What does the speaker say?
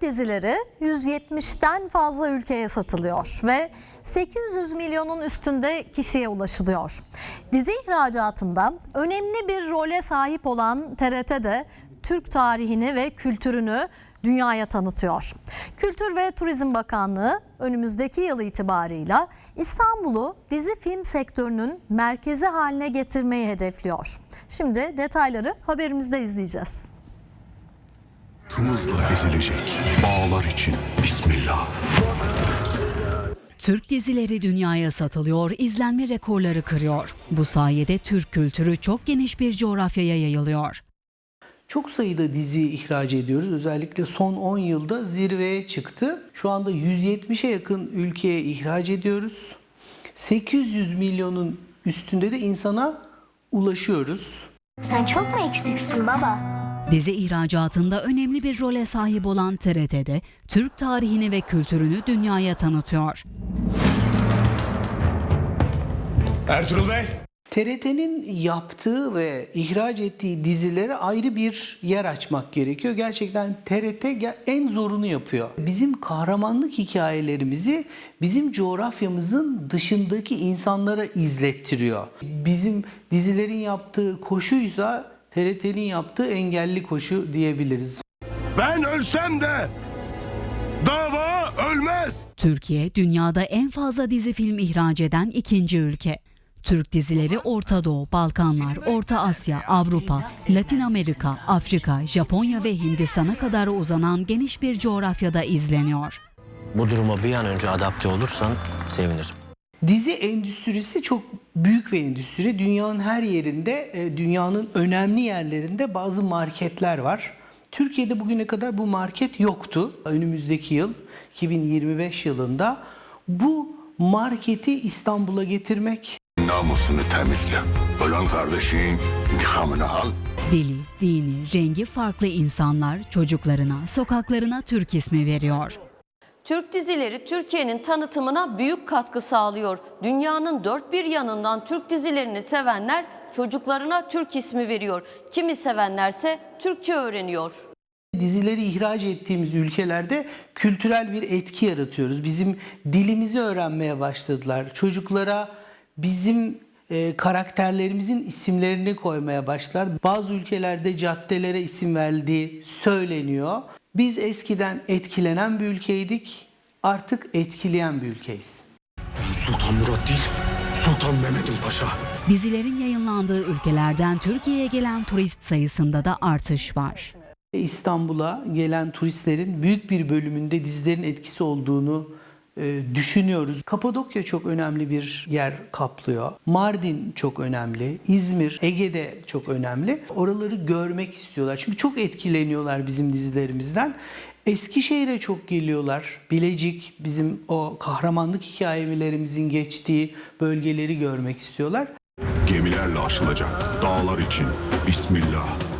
Dizileri 170'ten fazla ülkeye satılıyor ve 800 milyonun üstünde kişiye ulaşılıyor. Dizi ihracatında önemli bir role sahip olan TRT de Türk tarihini ve kültürünü dünyaya tanıtıyor. Kültür ve Turizm Bakanlığı önümüzdeki yıl itibarıyla İstanbul'u dizi film sektörünün merkezi haline getirmeyi hedefliyor. Şimdi detayları haberimizde izleyeceğiz. Hızla ezilecek bağlar için Bismillah. Türk dizileri dünyaya satılıyor, izlenme rekorları kırıyor. Bu sayede Türk kültürü çok geniş bir coğrafyaya yayılıyor. Çok sayıda dizi ihraç ediyoruz. Özellikle son 10 yılda zirveye çıktı. Şu anda 170'e yakın ülkeye ihraç ediyoruz. 800 milyonun üstünde de insana ulaşıyoruz. Sen çok mu eksiksin baba? Dizi ihracatında önemli bir role sahip olan TRT'de Türk tarihini ve kültürünü dünyaya tanıtıyor. Ertuğrul Bey. TRT'nin yaptığı ve ihraç ettiği dizilere ayrı bir yer açmak gerekiyor. Gerçekten TRT en zorunu yapıyor. Bizim kahramanlık hikayelerimizi bizim coğrafyamızın dışındaki insanlara izlettiriyor. Bizim dizilerin yaptığı koşuysa TRT'nin yaptığı engelli koşu diyebiliriz. Ben ölsem de dava ölmez. Türkiye dünyada en fazla dizi film ihraç eden ikinci ülke. Türk dizileri Orta Doğu, Balkanlar, Orta Asya, Avrupa, Latin Amerika, Afrika, Japonya ve Hindistan'a kadar uzanan geniş bir coğrafyada izleniyor. Bu duruma bir an önce adapte olursan sevinirim. Dizi endüstrisi çok büyük bir endüstri. Dünyanın her yerinde, e, dünyanın önemli yerlerinde bazı marketler var. Türkiye'de bugüne kadar bu market yoktu. Önümüzdeki yıl 2025 yılında bu marketi İstanbul'a getirmek Namusunu temizle. Ölen kardeşin intikamını al. Dili, dini, rengi farklı insanlar çocuklarına, sokaklarına Türk ismi veriyor. Türk dizileri Türkiye'nin tanıtımına büyük katkı sağlıyor. Dünyanın dört bir yanından Türk dizilerini sevenler çocuklarına Türk ismi veriyor. Kimi sevenlerse Türkçe öğreniyor. dizileri ihraç ettiğimiz ülkelerde kültürel bir etki yaratıyoruz. Bizim dilimizi öğrenmeye başladılar. Çocuklara bizim e, karakterlerimizin isimlerini koymaya başlar. Bazı ülkelerde caddelere isim verildiği söyleniyor. Biz eskiden etkilenen bir ülkeydik. Artık etkileyen bir ülkeyiz. Sultan Murat değil, Sultan Mehmet'in paşa. Dizilerin yayınlandığı ülkelerden Türkiye'ye gelen turist sayısında da artış var. İstanbul'a gelen turistlerin büyük bir bölümünde dizilerin etkisi olduğunu düşünüyoruz. Kapadokya çok önemli bir yer kaplıyor. Mardin çok önemli. İzmir, Ege'de çok önemli. Oraları görmek istiyorlar. Çünkü çok etkileniyorlar bizim dizilerimizden. Eskişehir'e çok geliyorlar. Bilecik, bizim o kahramanlık hikayelerimizin geçtiği bölgeleri görmek istiyorlar. Gemilerle aşılacak dağlar için Bismillah.